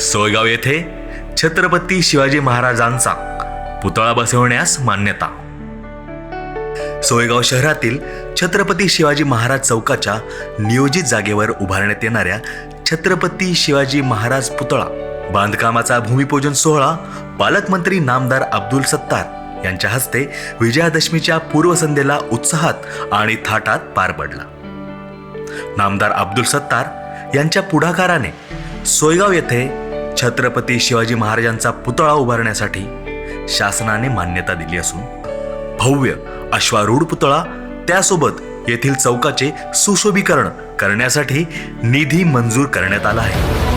सोयगाव येथे छत्रपती शिवाजी महाराजांचा पुतळा बसवण्यास मान्यता. सोयगाव शहरातील छत्रपती शिवाजी महाराज चौकाच्या नियोजित जागेवर उभारण्यात येणाऱ्या छत्रपती शिवाजी महाराज पुतळा बांधकामाचा भूमिपूजन सोहळा पालकमंत्री नामदार अब्दुल सत्तार यांच्या हस्ते विजयादशमीच्या पूर्वसंध्येला उत्साहात आणि थाटात पार पडला. नामदार अब्दुल सत्तार यांच्या पुढाकाराने सोयगाव येथे छत्रपती शिवाजी महाराजांचा पुतळा उभारण्यासाठी शासनाने मान्यता दिली असून भव्य अश्वारूढ पुतळा त्यासोबत येथील चौकाचे सुशोभीकरण करण्यासाठी निधी मंजूर करण्यात आला आहे.